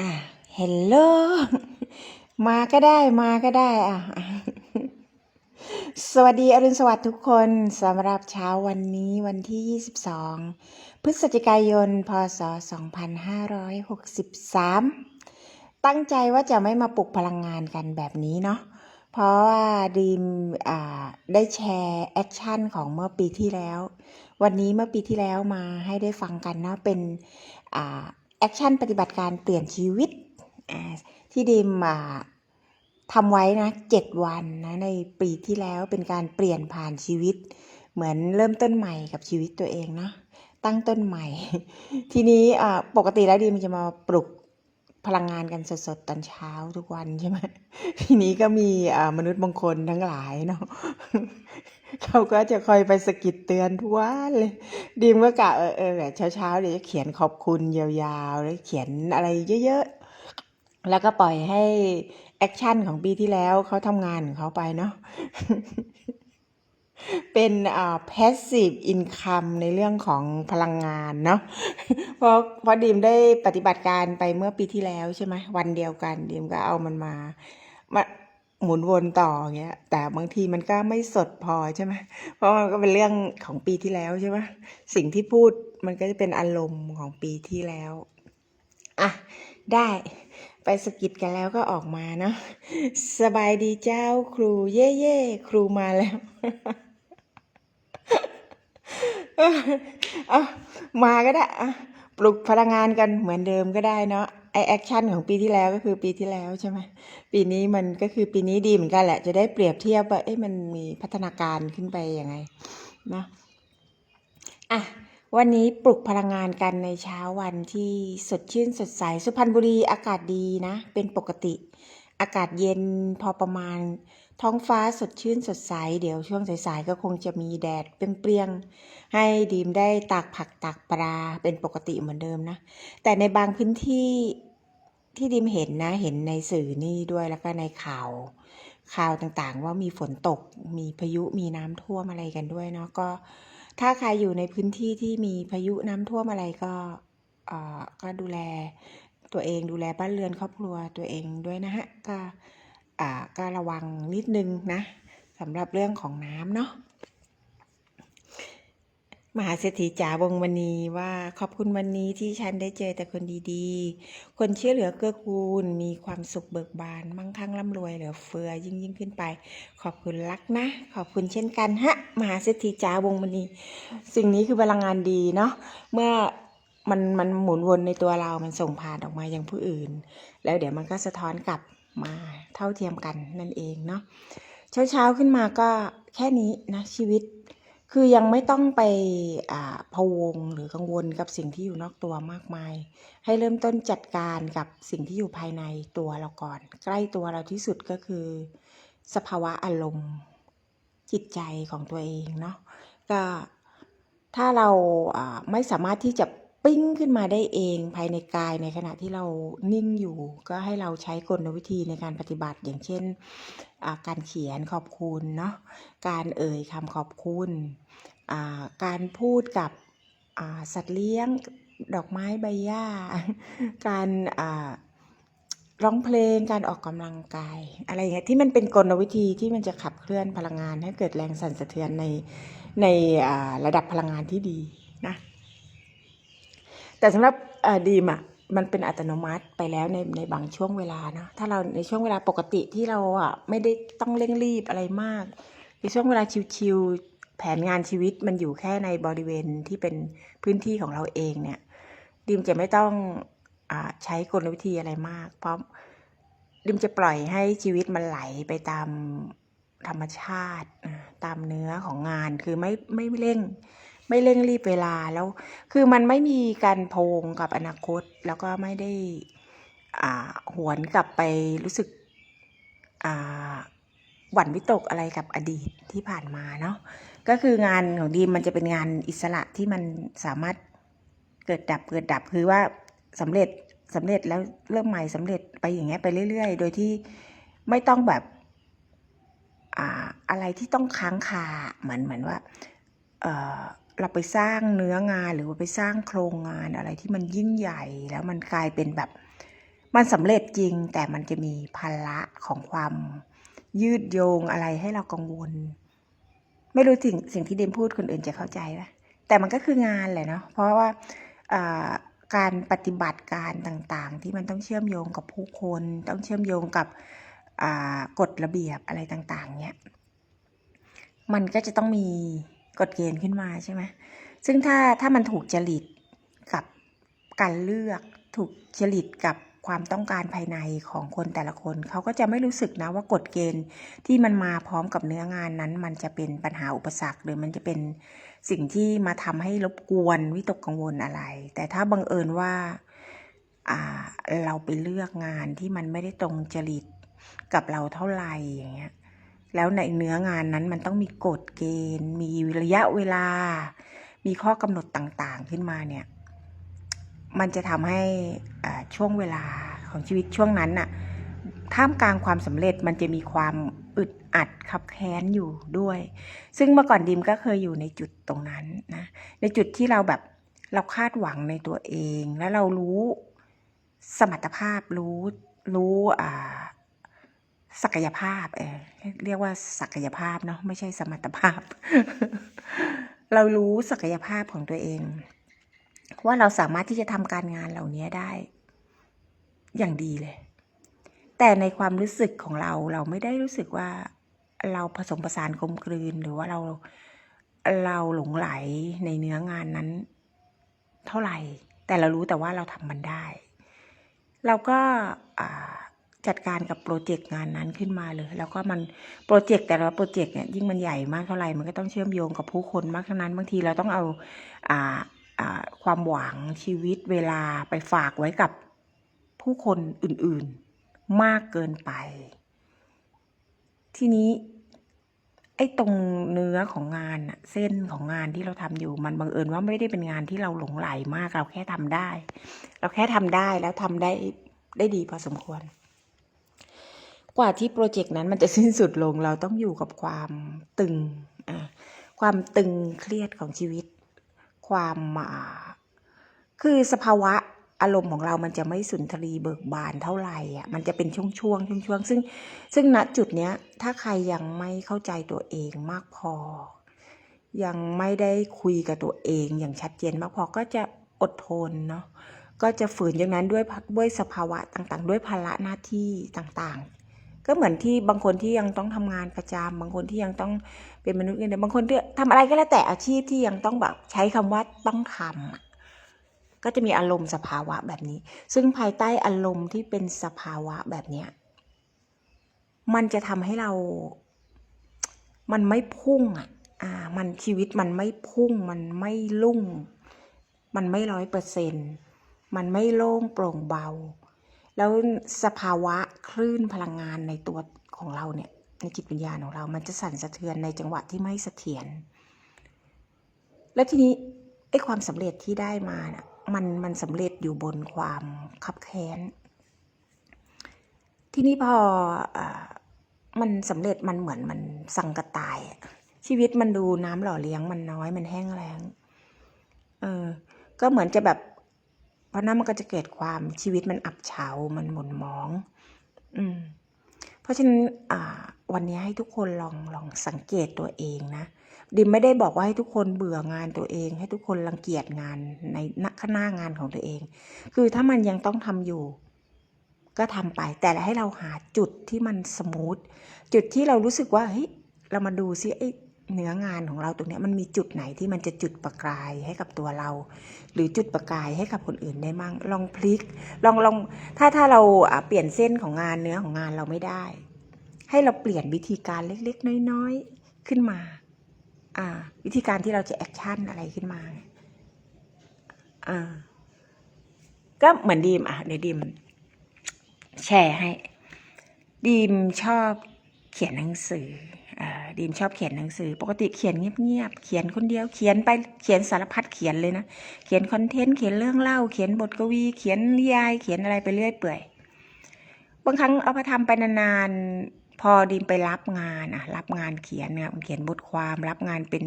อะเฮลโลมาก็ได้มาก็ได้อะ สวัสดีอรุณสวัสดิ์ทุกคนสำหรับเช้าวันนี้วันที่ 22 พฤศจิกายน พศ 2563 ตั้งใจว่าจะไม่มาปลุกพลังงานกันแบบนี้เนาะเพราะว่าดีมอ่าได้แชร์แอคชั่นของเมื่อปีที่แล้ว วันนี้เมื่อปีที่แล้วมาให้ได้ฟังกันเนาะเป็นอ่า แอคชั่นปฏิบัติการเปลี่ยนชีวิตที่ดีมาทำไว้นะเจ็ดวันนะในปีที่แล้วเป็นการเปลี่ยนผ่านชีวิต เหมือนเริ่มต้นใหม่กับชีวิตตัวเองเนาะตั้งต้นใหม่ ทีนี้ปกติแล้วดีมจะมาปลุก พลังงานกันสดๆตอนเช้าทุกวันใช่ไหมทีนี้ก็มีมนุษย์บางคนทั้งหลายเนาะเขาก็จะคอยไปสกิดเตือนทุกวันเลยดีมก็กะเออเออเช้าเช้าเดี๋ยวจะเขียนขอบคุณยาวๆแล้วเขียนอะไรเยอะๆ แล้วก็ปล่อยให้แอคชั่นของปีที่แล้วเขาทำงานของเขาไปเนาะ เป็นอ่า passive income ในเรื่องของพลังงานเนาะเพราะเพราะดีมได้ปฏิบัติการไปเมื่อปีที่แล้วใช่ไหมวันเดียวกันดีมก็เอามันมามาหมุนวนต่ออย่างเงี้ย แต่บางทีมันก็ไม่สดพอใช่ไหมเพราะมันก็เป็นเรื่องของปีที่แล้วใช่ไหมสิ่งที่พูดมันก็จะเป็นอารมณ์ของปีที่แล้วอะได้ไปสกิดกันแล้วก็ออกมาเนาะสบายดีเจ้าครูเย่เย่ครูมาแล้ว เอามาก็ได้อะปลุกพลังงานกันเหมือนเดิมก็ได้เนาะไอแอคชั่นของปีที่แล้วก็คือปีที่แล้วใช่ไหมปีนี้มันก็คือปีนี้ดีเหมือนกันแหละ จะได้เปรียบเทียบว่าเอ๊ะมันมีพัฒนาการขึ้นไปยังไงนะอะวันนี้ปลุกพลังงานกันในเช้าวันที่สดชื่นสดใสสุพรรณบุรีอากาศดีนะ เป็นปกติ อากาศเย็นพอประมาณ ท้องฟ้าสดชื่นสดใส เดี๋ยวช่วงสายๆก็คงจะมีแดดเปรี้ยงๆให้ดีมได้ตากผักตากปลาเป็นปกติเหมือนเดิมนะ แต่ในบางพื้นที่ที่ดิมเห็นนะ เห็นในสื่อนี่ด้วยแล้วก็ในข่าวข่าวต่างๆ ว่ามีฝนตก มีพายุมีน้ำท่วมอะไรกันด้วยเนาะก็ถ้าใครอยู่ในพื้นที่ที่มีพายุน้ำท่วมอะไรก็เอ่อก็ดูแลตัวเองดูแลบ้านเรือนครอบครัวตัวเองด้วยนะฮะก็ ก็ระวังนิดนึงนะสำหรับเรื่องของน้ำเนาะมหาเศรษฐีจ๋าวงมณีว่าขอบคุณวันนี้ที่ฉันได้เจอแต่คนดีๆ คนเชื่อเหลือเกื้อกูล มีความสุขเบิกบาน มั่งคั่งร่ำรวยเหลือเฟือยิ่งยิ่งขึ้นไป ขอบคุณรักนะ ขอบคุณเช่นกันฮะ มหาเศรษฐีจ๋าวงมณีสิ่งนี้คือพลังงานดีเนาะเมื่อมันมันหมุนวนในตัวเรา มันส่งผ่านออกมายังผู้อื่น แล้วเดี๋ยวมันก็สะท้อนกลับ มาเท่าเทียมกันนั่นเองเนาะเช้าเช้าๆขึ้นมาก็แค่นี้นะชีวิต คือยังไม่ต้องไปอ่าพะวงหรือกังวลกับสิ่งที่อยู่นอกตัวมากมาย ให้เริ่มต้นจัดการกับสิ่งที่อยู่ภายในตัวเราก่อน ใกล้ตัวเราที่สุดก็คือ สภาวะอารมณ์จิตใจของตัวเองเนาะก็ถ้าเราไม่สามารถที่จะ ปิ้งขึ้นมาได้เองภายในกายในขณะที่เรานิ่งอยู่ ก็ให้เราใช้กลวิธีในการปฏิบัติอย่างเช่น การเขียนขอบคุณเนาะการเอ่ยคำขอบคุณการพูดกับสัตว์เลี้ยงดอกไม้ใบหญ้า การร้องเพลงการออกกำลังกาย อะไรอย่างเงี้ยที่มันเป็นกลวิธีที่มันจะขับเคลื่อนพลังงานให้เกิดแรงสั่นสะเทือนในในระดับพลังงานที่ดีนะ แต่สำหรับดีมอะมันเป็นอัตโนมัติไปแล้วในในบางช่วงเวลานะถ้าเราในช่วงเวลาปกติที่เราอะไม่ได้ต้องเร่งรีบอะไรมากในช่วงเวลาชิวๆแผนงานชีวิตมันอยู่แค่ในบริเวณที่เป็นพื้นที่ของเราเองเนี่ยดีมจะไม่ต้องอาใช้กลวิธีอะไรมาก เพราะดิมจะปล่อยให้ชีวิตมันไหลไปตามธรรมชาติตามเนื้อของงานคือไม่ไม่เร่ง ไม่เร่งรีบเวลาแล้ว คือมันไม่มีการโพงกับอนาคต แล้วก็ไม่ได้อ่าหวนกลับไปรู้สึกอ่าหวั่นวิตกอะไรกับอดีตที่ผ่านมาเนาะก็คืองานของดีมมันจะเป็นงานอิสระที่มันสามารถเกิดดับเกิดดับคือว่าสำเร็จสำเร็จแล้วเริ่มใหม่สำเร็จไปอย่างเงี้ยไปเรื่อย ๆ โดยที่ไม่ต้องแบบอ่าอะไรที่ต้องค้างคาเหมือนเหมือนว่า เอ่อ เราไปสร้างเนื้องานหรือว่าไปสร้างโครงงานอะไรที่มันยิ่งใหญ่แล้วมันกลายเป็นแบบ มันสำเร็จจริง แต่มันจะมีภาระของความยืดโยงอะไรให้เรากังวล ไม่รู้สิ่งสิ่งที่เดมพูดคนอื่นจะเข้าใจปะแต่มันก็คืองานแหละเนาะเพราะว่าการปฏิบัติการต่างๆ ที่มันต้องเชื่อมโยงกับผู้คน ต้องเชื่อมโยงกับกฎระเบียบอะไรต่างๆ เนี้ยมันก็จะต้องมี กฎเกณฑ์ขึ้นมาใช่ไหมซึ่งถ้าถ้ามันถูกจริตกับการเลือกถูกจริตกับความต้องการภายในของคนแต่ละคน เขาก็จะไม่รู้สึกนะว่ากฎเกณฑ์ที่มันมาพร้อมกับเนื้องานนั้น มันจะเป็นปัญหาอุปสรรค หรือมันจะเป็นสิ่งที่มาทำให้รบกวนวิตกกังวลอะไร แต่ถ้าบังเอิญว่าอ่าเราไปเลือกงานที่มันไม่ได้ตรงจริตกับเราเท่าไหร่อย่างเงี้ย แล้วในเนื้องานนั้นมันต้องมีกฎเกณฑ์ มีระยะเวลา มีข้อกำหนดต่างๆขึ้นมาเนี่ย มันจะทำให้ช่วงเวลาของชีวิตช่วงนั้นน่ะท่ามกลางความสำเร็จมันจะมีความอึดอัดขับแค้นอยู่ด้วย ซึ่งเมื่อก่อนดิมก็เคยอยู่ในจุดตรงนั้นนะ ในจุดที่เราแบบเราคาดหวังในตัวเอง แล้วเรารู้สมรรถภาพรู้รู้อ่า ศักยภาพเออเรียกว่าศักยภาพเนาะไม่ใช่สมรรถภาพ เรารู้ศักยภาพของตัวเอง ว่าเราสามารถที่จะทำการงานเหล่านี้ได้ อย่างดีเลย แต่ในความรู้สึกของเราเราไม่ได้รู้สึกว่าเราผสมผสานกลมกลืนหรือว่าเราเราหลงไหลในเนื้องานนั้น เท่าไหร่ แต่เรารู้แต่ว่าเราทำมันได้ เราก็อ่า จัดการกับโปรเจกต์งานนั้นขึ้นมาเลย แล้วก็มันโปรเจกต์แต่ละโปรเจกต์เนี่ยยิ่งมันใหญ่มากเท่าไหร่มันก็ต้องเชื่อมโยงกับผู้คนมากเท่านั้นบางทีเราต้องเอาอ่าอ่าความหวังชีวิตเวลาไปฝากไว้กับผู้คนอื่นๆมากเกินไป ทีนี้ไอ้ตรงเนื้อของงานอะเส้นของงานที่เราทำอยู่มันบังเอิญว่าไม่ได้เป็นงานที่เราหลงไหลมากเราแค่ทำได้ เราแค่ทำได้แล้วทำได้ได้ดีพอสมควร กว่าที่โปรเจกต์นั้นมันจะสิ้นสุดลงเราต้องอยู่กับความตึง ความตึงเครียดของชีวิต ความอ่าคือสภาวะอารมณ์ของเรามันจะไม่สุนทรีเบิกบานเท่าไหร่อะ มันจะเป็นช่วงๆช่วงช่วงซึ่ง ซึ่งณจุดเนี้ย ถ้าใครยังไม่เข้าใจตัวเองมากพอ ยังไม่ได้คุยกับตัวเองอย่างชัดเจนมากพอก็จะอดทนเนาะ ก็จะฝืนอย่างนั้นด้วยด้วยสภาวะต่างๆ ด้วยภาระหน้าที่ต่างๆ ก็เหมือนที่บางคนที่ยังต้องทำงานประจำบางคนที่ยังต้องเป็นมนุษย์เงินเดือนบางคนที่ทำอะไรก็แล้วแต่อาชีพที่ยังต้องแบบใช้คำว่าต้องทำอะก็จะมีอารมณ์สภาวะแบบนี้ ซึ่งภายใต้อารมณ์ที่เป็นสภาวะแบบเนี้ยมันจะทำให้เรา มันไม่พุ่งอะ อ่า มันชีวิตมันไม่พุ่ง มันไม่ลุ่ง มันไม่ร้อยเปอร์เซ็นต์มันไม่โล่งโปร่งเบา แล้วสภาวะคลื่นพลังงานในตัวของเราเนี่ยในจิตวิญญาณของเรา มันจะสั่นสะเทือนในจังหวะที่ไม่เสถียร แล้วทีนี้ไอ้ความสำเร็จที่ได้มาน่ะมันมันสำเร็จอยู่บนความคับแค้น ทีนี้พออมันสำเร็จมันเหมือนมันสังกระตาย ชีวิตมันดูน้ำหล่อเลี้ยงมันน้อยมันแห้งแล้ง เออ ก็เหมือนจะแบบ เพราะนั้นมันก็จะเกิดความชีวิตมันอับเฉา มันหม่นหมอง อืม เพราะฉะนั้นอ่าวันนี้ให้ทุกคนลองลองสังเกตตัวเองนะดิมไม่ได้บอกว่าให้ทุกคนเบื่องานตัวเอง ให้ทุกคนรังเกียจงานในณข้างหน้างานของตัวเอง คือถ้ามันยังต้องทำอยู่ ก็ทำไป แต่ให้เราหาจุดที่มันสมูทจุดที่เรารู้สึกว่าเฮ้ยเรามาดูซิไอ้ เนื้องานของเราตรงนี้มันมีจุดไหนที่มันจะจุดประกายให้กับตัวเรา หรือจุดประกายให้กับคนอื่นได้มั่งลองพลิก ลองลองถ้าถ้าเราเปลี่ยนเส้นของงานเนื้อของงานเราไม่ได้ ให้เราเปลี่ยนวิธีการเล็กๆ น้อยๆขึ้นมา อ่า วิธีการที่เราจะแอคชั่นอะไรขึ้นมาอ่าก็เหมือนดีมอะเดี๋ยวดีมแชร์ให้ดีมชอบเขียนหนังสือ ดีมชอบเขียนหนังสือ ปกติเขียนเงียบๆเขียนคนเดียวเขียนไปเขียนสารพัดเขียนเลยนะ เขียนคอนเทนต์เขียนเรื่องเล่า เขียนบทกวี เขียนนิยาย เขียนอะไรไปเรื่อยเปื่อยบางครั้งเอาไปทำไปนานๆพอดีมไปรับงานอะรับงานเขียนเนี่ยเขียนบทความรับงานเป็น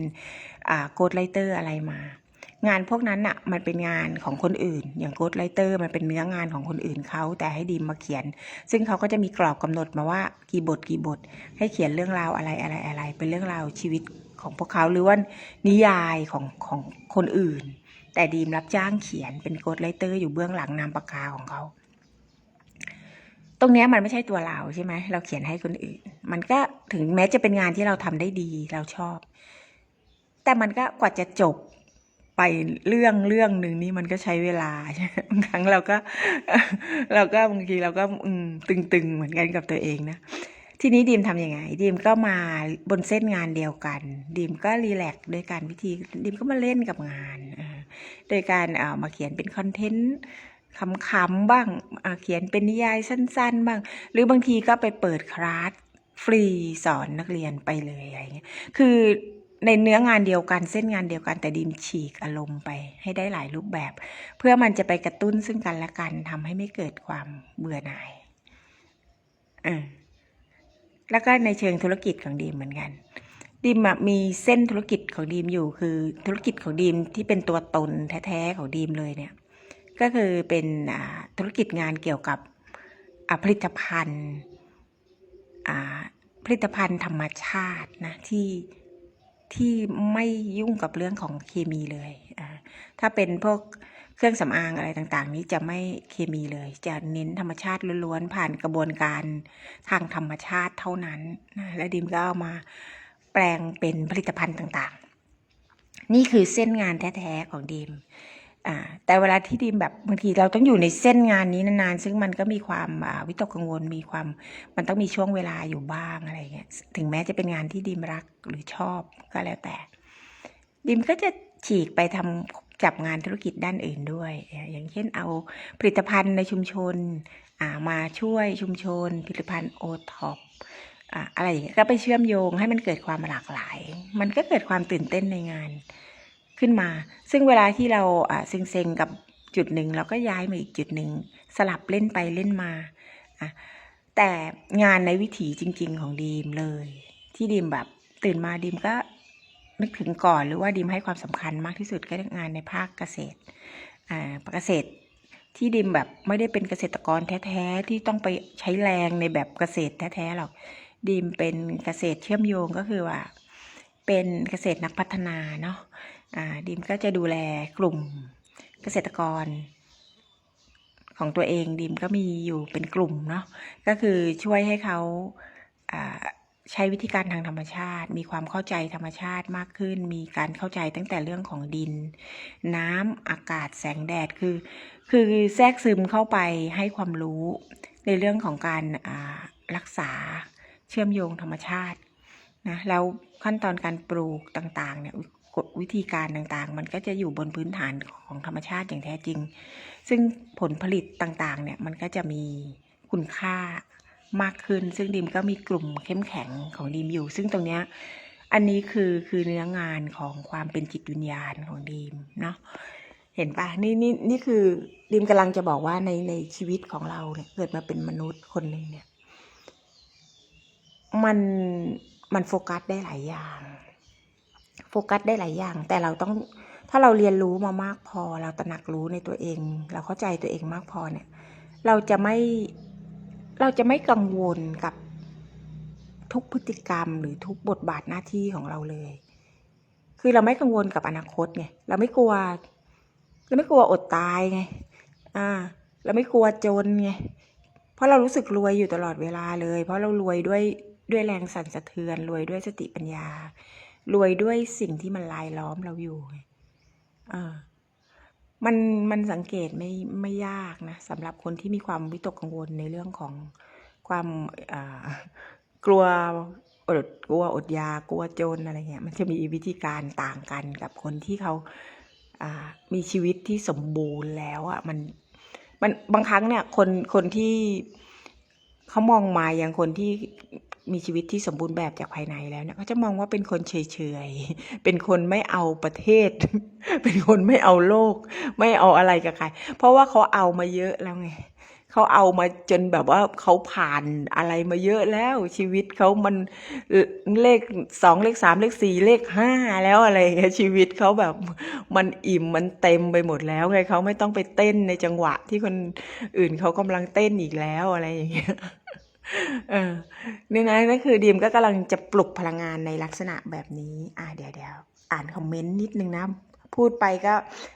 อ่าโกดไลเตอร์อะไรมา งานพวกนั้นอะมันเป็นงานของคนอื่น อย่างโกดไ r เตอร์มันเป็นเนื้องานของคนอื่นเขาแต่ให้ดีมมาเขียน ซึ่งเขาก็จะมีกรอบกำหนดมาว่ากี่บทกี่บท ให้เขียนเรื่องราวอะไรอะไรอะไร เป็นเรื่องราวชีวิตของพวกเขาหรือว่านิยายของของคนอื่น แต่ดีมรับจ้างเขียนเป็นโกดไ r เตอร์อยู่เบื้องหลังนามปากกาของเขาตรงนี้มันไม่ใช่ตัวเราใช่ไหมเราเขียนให้คนอื่น มันก็ถึงแม้จะเป็นงานที่เราทำได้ดีเราชอบ แต่มันก็กว่าจะจบ ไปเรื่องเรื่องหนึ่งนี่มันก็ใช้เวลาใช่บางครั้งเราก็ เราก็บางทีเราก็อืมตึงๆเหมือนกันกับตัวเองนะทีนี้ดีมทำยังไงดีมก็มาบนเส้นงานเดียวกันดีมก็รีแลกซ์ด้วยการวิธีดีมก็มาเล่นกับงานโดยการเอามาเขียนเป็นคอนเทนต์ขำๆบ้างอ่าเขียนเป็นนิยายสั้น ๆ บ้าง หรือบางทีก็ไปเปิดคลาสฟรีสอนนักเรียนไปเลยอะไรเงี้ยคือ ในเนื้องานเดียวกันเส้นงานเดียวกันแต่ดีมฉีกอารมณ์ไปให้ได้หลายรูปแบบ เพื่อมันจะไปกระตุ้นซึ่งกันและกันทำให้ไม่เกิดความเบื่อหน่ายเออแล้วก็ในเชิงธุรกิจของดีมเหมือนกัน ดีมมีเส้นธุรกิจของดีมอยู่คือธุรกิจของดีมที่เป็นตัวตนแท้ๆของดีมเลยเนี่ยก็คือเป็นธุรกิจงานเกี่ยวกับผลิตภัณฑ์ผลิตภัณฑ์ธรรมชาตินะที่ ที่ไม่ยุ่งกับเรื่องของเคมีเลยอ่าถ้าเป็นพวกเครื่องสำอางอะไรต่างๆ นี้จะไม่เคมีเลย จะเน้นธรรมชาติล้วนๆ ผ่านกระบวนการทางธรรมชาติเท่านั้นนะและดิมก็เอามาแปลงเป็นผลิตภัณฑ์ต่างๆ นี่คือเส้นงานแท้ๆของดิม อ่าแต่เวลาที่ดีมแบบบางทีเราต้องอยู่ในเส้นงานนี้นานๆ ซึ่งมันก็มีความวิตกกังวลมีความมันต้องมีช่วงเวลาอยู่บ้างอะไรเงี้ยถึงแม้จะเป็นงานที่ดีมรักหรือชอบก็แล้วแต่ดีมก็จะฉีกไปทำจับงานธุรกิจด้านอื่นด้วย อย่างเช่นเอาผลิตภัณฑ์ในชุมชนามาช่วยชุมชน ผลิตภัณฑ์โอท็อปอะไรอย่างเงี้ยก็ไปเชื่อมโยงให้มันเกิดความหลากหลาย มันก็เกิดความตื่นเต้นในงาน ขึ้นมา ซึ่งเวลาที่เราเซ็งๆกับจุดหนึ่งเราก็ย้ายมาอีกจุดหนึ่งสลับเล่นไปเล่นมาแต่งานในวิถีจริง ๆ ของดีมเลย ที่ดีมแบบตื่นมาดีมก็นึกถึงก่อนหรือว่าดีมให้ความสำคัญมากที่สุดก็งานในภาคเกษตรอ่าเกษตรที่ดิมแบบไม่ได้เป็นเกษตรกรแท้ๆที่ต้องไปใช้แรงในแบบเกษตรแท้ๆหรอกดีมเป็นเกษตรเชื่อมโยงก็คือว่า เป็นเกษตรนักพัฒนาเนาะ ดิมก็จะดูแลกลุ่มเกษตรกร ของตัวเองดิมก็มีอยู่เป็นกลุ่มเนาะก็คือช่วยให้เขาใช้วิธีการทางธรรมชาติ มีความเข้าใจธรรมชาติมากขึ้น มีการเข้าใจตั้งแต่เรื่องของดิน น้ำอากาศแสงแดดคือ คือแทรกซึมเข้าไปให้ความรู้ในเรื่องของการรักษาเชื่อมโยงธรรมชาตินะแล้วขั้นตอนการปลูกต่างๆเนี่ย วิธีการต่างๆ มันก็จะอยู่บนพื้นฐานของธรรมชาติอย่างแท้จริง ซึ่งผลผลิตต่างๆ เนี่ยมันก็จะมีคุณค่ามากขึ้น ซึ่งดิมก็มีกลุ่มเข้มแข็งของดิมอยู่ ซึ่งตรงเนี้ยอันนี้คือคือเนื้องานของความเป็นจิตวิญญาณของดิมเนาะเห็นปะนี่นี่นี่คือดิมกำลังจะบอกว่าในในชีวิตของเราเนี่ยเกิดมาเป็นมนุษย์คนหนึ่งเนี่ย มันมันโฟกัสได้หลายอย่าง โฟกัสได้หลายอย่าง แต่เราต้องถ้าเราเรียนรู้มามากพอ เราตระหนักรู้ในตัวเอง เราเข้าใจตัวเองมากพอเนี่ย เราจะไม่เราจะไม่กังวลกับทุกพฤติกรรม หรือทุกบทบาทหน้าที่ของเราเลย คือเราไม่กังวลกับอนาคตไงเราไม่กลัวเราไม่กลัวอดตายไงอ่าเราไม่กลัวจนไงเพราะเรารู้สึกรวยอยู่ตลอดเวลาเลย เพราะเรารวยด้วยด้วยแรงสั่นสะเทือนรวยด้วยสติปัญญา รวยด้วยสิ่งที่มันลายล้อมเราอยู่ไงอ่ามันมันสังเกตไม่ไม่ยากนะสำหรับคนที่มีความวิตกกังวลในเรื่องของความอ่ากลัวอดกลัวอดยากลัวจนอะไรเงี้ยมันจะมีวิธีการต่างกันกับคนที่เขาอ่ามีชีวิตที่สมบูรณ์แล้วอะ่ะมันมันบางครั้งเนี่ยคนคนที่เขามองมาอย่างคนที่ มีชีวิตที่สมบูรณ์แบบจากภายในแล้วเนี่ยเขาจะมองว่าเป็นคนเฉยๆ เป็นคนไม่เอาประเทศ เป็นคนไม่เอาโลก ไม่เอาอะไรกับใคร เพราะว่าเขาเอามาเยอะแล้วไงเขาเอามาจนแบบว่าเขาผ่านอะไรมาเยอะแล้วชีวิตเขามันเลขสองเลขสามเลขสี่เลขห้าแล้วอะไรอย่างเงี้ยชีวิตเขาแบบมันอิ่มมันเต็มไปหมดแล้วไงเขาไม่ต้องไปเต้นในจังหวะที่คนอื่นเขากำลังเต้นอีกแล้วอะไรอย่างเงี้ย เออนี่นะนั่นคือดีมก็กำลังจะปลุกพลังงานในลักษณะแบบนี้ อ่าเดี๋ยวเดี๋ยวอ่านคอมเมนต์นิดนึงนะ พูดไปก็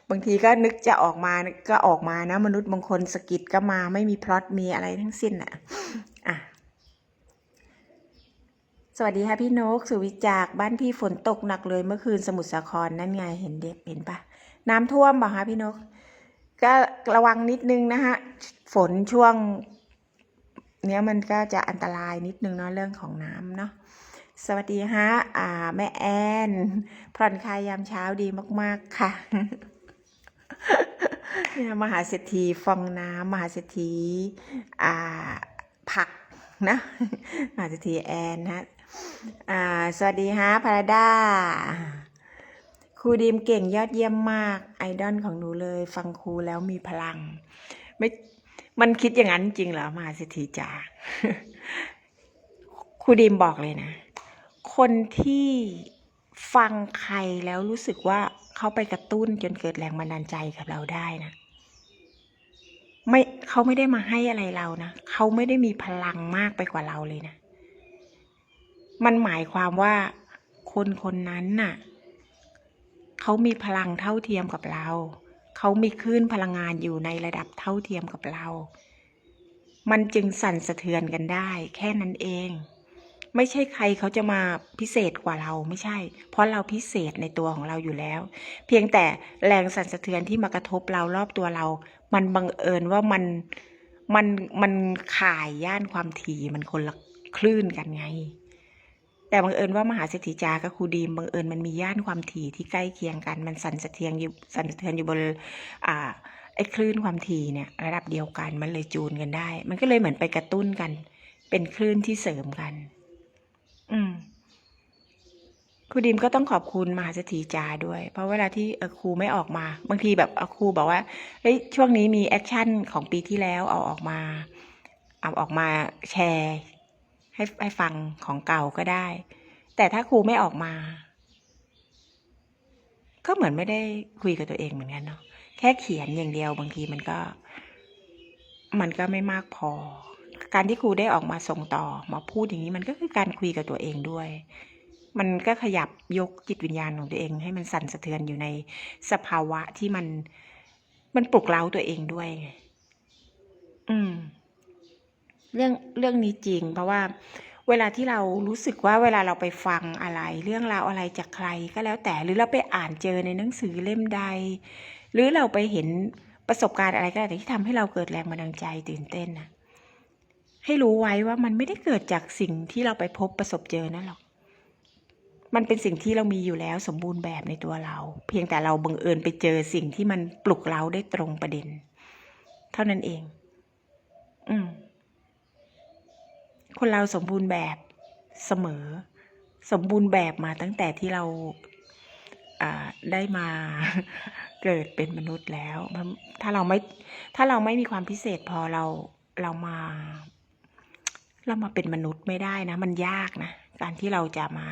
บางทีก็นึกจะออกมาก็ออกมานะ มนุษย์บางคนสกิดก็มาไม่มีพล็อตมีอะไรทั้งสิ้นอะอะสวัสดีค่ะพี่นกสุวิจากบ้านพี่ฝนตกหนักเลยเมื่อคืนสมุทรสาครนั่นไงเห็นเด็กเห็นปะน้ำท่วมป่ะคะพี่นก ก็ระวังนิดนึงนะฮะฝนช่วง เนี้ยมันก็จะอันตรายนิดนึงเนาะเรื่องของน้ำเนาะสวัสดีฮะอ่า แม่แอนผ่อนคลายยามเช้าดีมาก ๆ ค่ะเนี่ยมหาเศรษฐีฟองน้ำมหาเศรษฐีอ่าผักนะมหาเศรษฐีแอนนะอ่าสวัสดีฮะพาราดาครูดีมเก่งยอดเยี่ยมมาก ไอดอลของหนูเลย ฟังครูแล้วมีพลัง ไม่ มันคิดอย่างนั้นจริงเหรอมหาเศรษฐีจ๋าครูดีมบอกเลยนะ คนที่ฟังใครแล้วรู้สึกว่าเขาไปกระตุ้นจนเกิดแรงบันดาลใจกับเราได้นะไม่เขาไม่ได้มาให้อะไรเรานะเขาไม่ได้มีพลังมากไปกว่าเราเลยนะ มันหมายความว่าคนคนนั้นน่ะเขามีพลังเท่าเทียมกับเรา เขามีคลื่นพลังงานอยู่ในระดับเท่าเทียมกับเรา มันจึงสั่นสะเทือนกันได้ แค่นั้นเอง ไม่ใช่ใครเขาจะมาพิเศษกว่าเราไม่ใช่ เพราะเราพิเศษในตัวของเราอยู่แล้ว เพียงแต่แรงสั่นสะเทือนที่มากระทบเรารอบตัวเรา มันบังเอิญว่ามันมันมันข่ายย่านความถี่มันคนละคลื่นกันไง แต่บังเอิญว่ามหาเศรษฐีจากับครูดีมบังเอิญมันมีย่านความถี่ที่ใกล้เคียงกัน มันสั่นสะเทือนอยู่สั่นสะเทือนอยู่บนอ่าไอ้คลื่นความถี่เนี่ยระดับเดียวกันมันเลยจูนกันได้ มันก็เลยเหมือนไปกระตุ้นกัน เป็นคลื่นที่เสริมกัน อืมครูดิมก็ต้องขอบคุณมหาเศรษฐีจาด้วย เพราะเวลาที่ครูไม่ออกมา บางทีแบบครูบอกว่าเฮ้ยช่วงนี้มีแอคชั่นของปีที่แล้วเอาออกมาเอาออกมาแชร์ ให้ให้ฟังของเก่าก็ได้ แต่ถ้าครูไม่ออกมา ก็เหมือนไม่ได้คุยกับตัวเองเหมือนกันเนาะแค่เขียนอย่างเดียวบางทีมันก็ มันก็ไม่มากพอ การที่ครูได้ออกมาส่งต่อมาพูดอย่างนี้มันก็คือการคุยกับตัวเองด้วย มันก็ขยับยกจิตวิญญาณของตัวเอง ให้มันสั่นสะเทือนอยู่ในสภาวะที่มันมันปลุกเร้าตัวเองด้วยไงอืม เรื่องเรื่องนี้จริง เพราะว่าเวลาที่เรารู้สึกว่าเวลาเราไปฟังอะไร เรื่องราวอะไรจากใครก็แล้วแต่หรือเราไปอ่านเจอในหนังสือเล่มใด หรือเราไปเห็นประสบการณ์อะไรก็แล้วแต่ที่ทำให้เราเกิดแรงบันดาลใจตื่นเต้นนะให้รู้ไว้ว่ามันไม่ได้เกิดจากสิ่งที่เราไปพบประสบเจอนั่นหรอก มันเป็นสิ่งที่เรามีอยู่แล้วสมบูรณ์แบบในตัวเรา เพียงแต่เราบังเอิญไปเจอสิ่งที่มันปลุกเราได้ตรงประเด็น เท่านั้นเอง อืม คนเราสมบูรณ์แบบเสมอ สมบูรณ์แบบมาตั้งแต่ที่เราได้มาเกิดเป็นมนุษย์แล้ว ถ้าเราไม่ถ้าเราไม่มีความพิเศษพอเราเรามา เรามาเป็นมนุษย์ไม่ได้นะ มันยากนะ การที่เราจะมา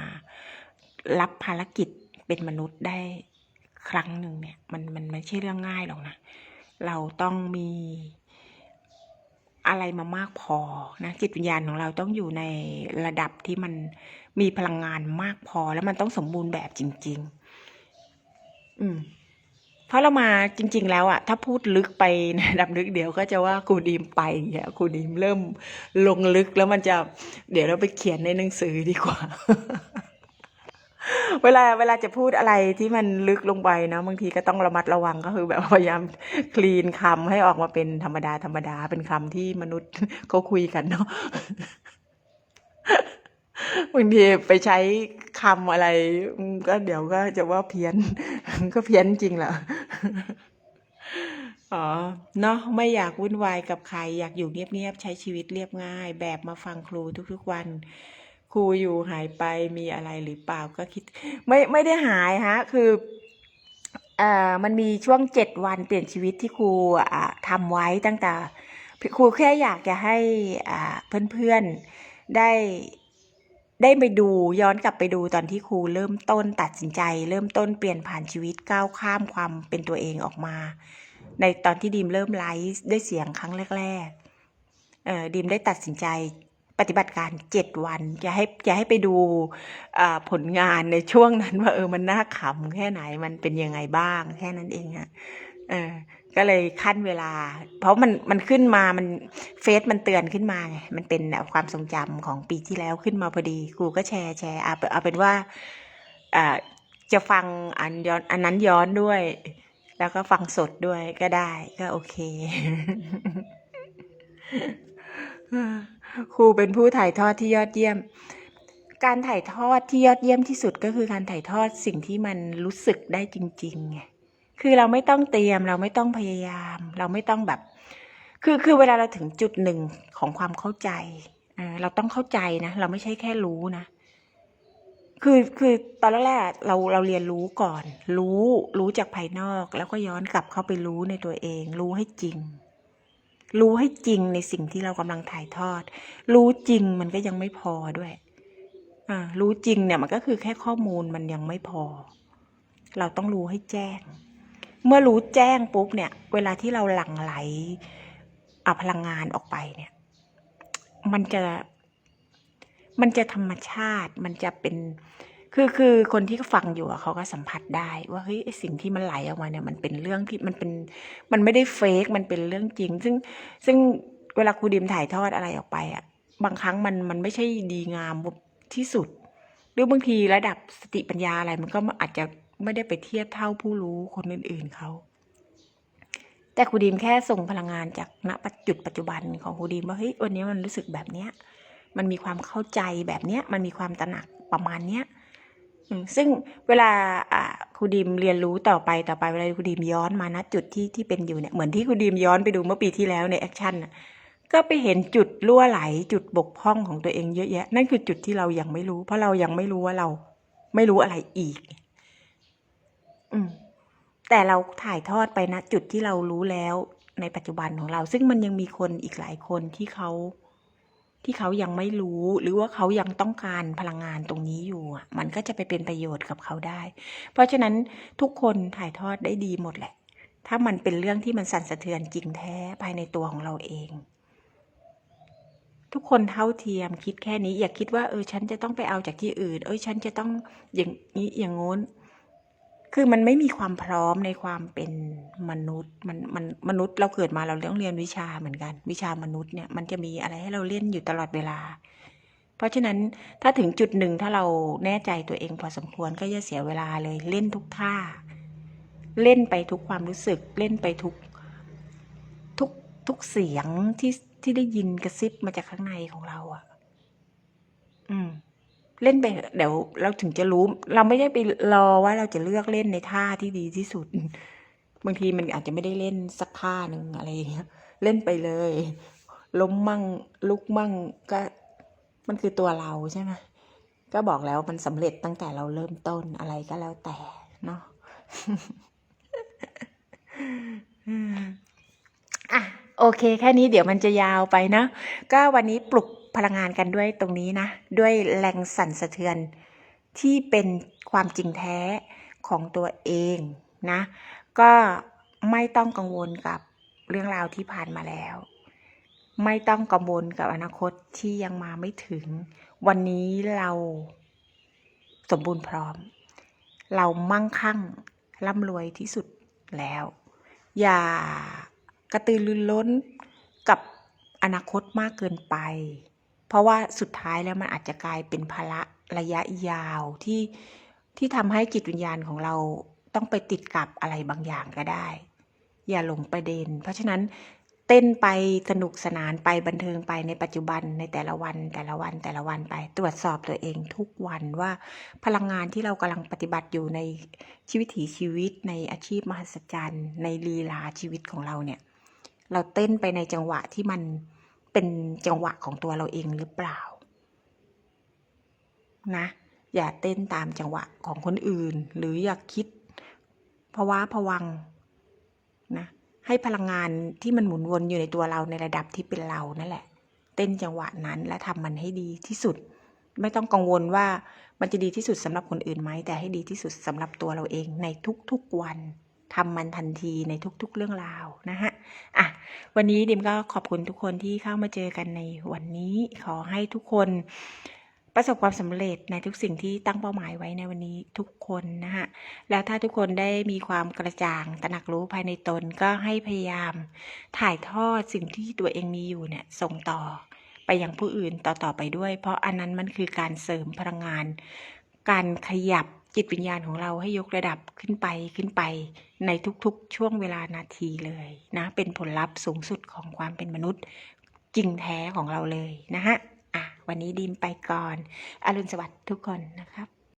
รับภารกิจเป็นมนุษย์ได้ครั้งหนึ่งเนี่ย มันมันไม่ใช่เรื่องง่ายหรอกนะ เราต้องมี อะไรมามากพอนะจิตวิญญาณของเราต้องอยู่ในระดับที่มันมีพลังงานมากพอแล้วมันต้องสมบูรณ์แบบจริง ๆ อืมเพราะเรามาจริง ๆ แล้วอะถ้าพูดลึกไปในระดับลึกเดี๋ยวก็จะว่าครูดีมไปอย่างเงี้ยครูดีมเริ่มลงลึกแล้วมันจะ เดี๋ยวเราไปเขียนในหนังสือดีกว่า เวลาเวลาจะพูดอะไรที่มันลึกลงไปเนาะบางทีก็ต้องระมัดระวังก็คือแบบพยายามคลีนคำให้ออกมาเป็นธรรมดาธรรมดาเป็นคำที่มนุษย์เขาคุยกันเนาะบางทีไปใช้คำอะไร ก็เดี๋ยวก็จะว่าเพี้ยน ก็เพี้ยนจริงแหละอ๋อเนาะไม่อยากวุ่นวายกับใคร อยากอยู่เงียบๆใช้ชีวิตเรียบง่าย แบบมาฟังครูทุกๆวัน ครูอยู่หายไปมีอะไรหรือเปล่าก็คิด ไม่ไม่ได้หายฮะ คือเอ่อมันมีช่วงเจ็ดวันเปลี่ยนชีวิตที่ครูอะทำไว้ตั้งแต่ครูแค่อยากจะให้อ่าเพื่อนๆได้ได้ไปดูย้อนกลับไปดูตอนที่ครูเริ่มต้นตัดสินใจ เริ่มต้นเปลี่ยนผ่านชีวิตก้าวข้ามความเป็นตัวเองออกมา ในตอนที่ดีมเริ่มไลฟ์ด้วยเสียงครั้งแรกๆเออดีมได้ตัดสินใจ ปฏิบัติการเจ็ดวันจะให้จะให้ไปดูผลงานในช่วงนั้นว่าเออมันน่าขำแค่ไหนมันเป็นยังไงบ้างแค่นั้นเองฮะเออก็เลยขั้นเวลา เพราะมันมันขึ้นมามันเฟซมันเตือนขึ้นมาไงมันเป็นความทรงจำของปีที่แล้วขึ้นมาพอดีครูก็แชร์แชร์เอาเอาเป็นว่าอ่าจะฟังอันย้อนอันนั้นย้อนด้วย แล้วก็ฟังสดด้วยก็ได้ก็โอเค ครูเป็นผู้ถ่ายทอดที่ยอดเยี่ยม การถ่ายทอดที่ยอดเยี่ยมที่สุดก็คือการถ่ายทอดสิ่งที่มันรู้สึกได้จริงๆไงคือเราไม่ต้องเตรียมเราไม่ต้องพยายาม เราไม่ต้องแบบ คือคือเวลาเราถึงจุดหนึ่งของความเข้าใจเราต้องเข้าใจนะ เราไม่ใช่แค่รู้นะ คือคือตอนแรกเราเราเรียนรู้ก่อน รู้รู้จากภายนอก แล้วก็ย้อนกลับเข้าไปรู้ในตัวเอง รู้ให้จริง รู้ให้จริงในสิ่งที่เรากำลังถ่ายทอด รู้จริงมันก็ยังไม่พอด้วยอ่ารู้จริงเนี่ยมันก็คือแค่ข้อมูลมันยังไม่พอ เราต้องรู้ให้แจ้ง เมื่อรู้แจ้งปุ๊บเนี่ย เวลาที่เราหลั่งไหลอพลังงานออกไปเนี่ย มันจะมันจะธรรมชาติมันจะเป็น คือคือคนที่ฟังอยู่อะเขาก็สัมผัสได้ ว่าเฮ้ยไอสิ่งที่มันไหลออกมาเนี่ยมันเป็นเรื่องที่มันเป็นมันไม่ได้เฟกมันเป็นเรื่องจริง ซึ่งซึ่งเวลาครูดิมถ่ายทอดอะไรออกไปอะบางครั้งมันมันไม่ใช่ดีงามที่สุด หรือบางทีระดับสติปัญญาอะไรมันก็อาจจะไม่ได้ไปเทียบเท่าผู้รู้คนอื่น ๆเขาแต่ครูดีมแค่ส่งพลังงานจากณจุดปัจจุบันของครูดีมว่าเฮ้ยวันนี้มันรู้สึกแบบเนี้ยมันมีความเข้าใจแบบเนี้ยมันมีความตระหนักประมาณเนี้ย ซึ่งเวลาครูดีมเรียนรู้ต่อไปต่อไปเวลาครูดีมย้อนมาณจุดที่ที่เป็นอยู่เนี่ยเหมือนที่ครูดีมย้อนไปดูเมื่อปีที่แล้วในแอคชั่นก็ไปเห็นจุดรั่วไหลจุดบกพร่องของตัวเองเยอะแยะ นั่นคือจุดที่เรายังไม่รู้ เพราะเรายังไม่รู้ว่าเราไม่รู้อะไรอีก อืม แต่เราถ่ายทอดไปนะจุดที่เรารู้แล้วในปัจจุบันของเรา ซึ่งมันยังมีคนอีกหลายคนที่เขา ที่เขายังไม่รู้หรือว่าเขายังต้องการพลังงานตรงนี้อยู่อะมันก็จะไปเป็นประโยชน์กับเขาได้ เพราะฉะนั้นทุกคนถ่ายทอดได้ดีหมดแหละ ถ้ามันเป็นเรื่องที่มันสั่นสะเทือนจริงแท้ภายในตัวของเราเอง ทุกคนเท่าเทียมคิดแค่นี้ อย่าคิดว่าเออฉันจะต้องไปเอาจากที่อื่น เอ้ยฉันจะต้องอย่างนี้อย่างโน้น คือมันไม่มีความพร้อมในความเป็นมนุษย์มันมันมนุษย์เราเกิดมาเราต้องเรียนวิชาเหมือนกัน วิชามนุษย์เนี่ยมันจะมีอะไรให้เราเล่นอยู่ตลอดเวลา เพราะฉะนั้นถ้าถึงจุดหนึ่งถ้าเราแน่ใจตัวเองพอสมควรก็จะเสียเวลาเลยเล่นทุกท่า เล่นไปทุกความรู้สึก เล่นไปทุกทุกทุกเสียงที่ที่ได้ยินกระซิบมาจากข้างในของเราอะ่ะ อืม เล่นไปเดี๋ยวเราถึงจะรู้ เราไม่ได้ไปรอว่าเราจะเลือกเล่นในท่าที่ดีที่สุด บางทีมันอาจจะไม่ได้เล่นสักท่าหนึ่งอะไรอย่างเงี้ยเล่นไปเลย ล้มมั่งลุกมั่งก็มันคือตัวเราใช่ไหมก็บอกแล้วมันสำเร็จตั้งแต่เราเริ่มต้นอะไรก็แล้วแต่เนาะอะโอเค แค่นี้เดี๋ยวมันจะยาวไปนะ ก็วันนี้ปลุก พลังงานกันด้วยตรงนี้นะ ด้วยแรงสั่นสะเทือนที่เป็นความจริงแท้ของตัวเองนะ ก็ไม่ต้องกังวลกับเรื่องราวที่ผ่านมาแล้ว ไม่ต้องกังวลกับอนาคตที่ยังมาไม่ถึง วันนี้เราสมบูรณ์พร้อม เรามั่งคั่งร่ำรวยที่สุดแล้ว อย่ากระตือรือร้นกับอนาคตมากเกินไป เพราะว่าสุดท้ายแล้วมันอาจจะกลายเป็นภาระระยะยาวที่ที่ทำให้จิตวิญญาณของเราต้องไปติดกับอะไรบางอย่างก็ได้ อย่าหลงประเด็น เพราะฉะนั้นเต้นไปสนุกสนานไปบันเทิงไปในปัจจุบันในแต่ละวันแต่ละวันแต่ละวันไป ตรวจสอบตัวเองทุกวันว่าพลังงานที่เรากำลังปฏิบัติอยู่ในชีวิตถีชีวิต ในอาชีพมหัศจรรย์ ในลีลาชีวิตของเราเนี่ย เราเต้นไปในจังหวะที่มัน เป็นจังหวะของตัวเราเองหรือเปล่า นะ อย่าเต้นตามจังหวะของคนอื่น หรืออย่าคิดภาวะผวังนะ ให้พลังงานที่มันหมุนวนอยู่ในตัวเราในระดับที่เป็นเรานั่นแหละ เต้นจังหวะนั้นและทำมันให้ดีที่สุด ไม่ต้องกังวลว่ามันจะดีที่สุดสำหรับคนอื่นไหมแต่ให้ดีที่สุดสำหรับตัวเราเองในทุกๆวัน ทำมันทันทีในทุกๆเรื่องราวนะฮะอะวันนี้ดิมก็ขอบคุณทุกคนที่เข้ามาเจอกันในวันนี้ขอให้ทุกคนประสบความสำเร็จในทุกสิ่งที่ตั้งเป้าหมายไว้ในวันนี้ทุกคนนะฮะแล้วถ้าทุกคนได้มีความกระจ่างตระหนักรู้ภายในตนก็ให้พยายามถ่ายทอดสิ่งที่ตัวเองมีอยู่เนี่ยส่งต่อไปยังผู้อื่นต่อๆไปด้วย เพราะอันนั้นมันคือการเสริมพลังงาน การขยับ จิตวิญญาณของเราให้ยกระดับขึ้นไปขึ้นไป ในทุกๆ ช่วงเวลานาทีเลยนะ เป็นผลลัพธ์สูงสุดของความเป็นมนุษย์ จริงแท้ของเราเลยนะฮะอะวันนี้ดีมไปก่อน อรุณสวัสดิ์ทุกคนนะครับ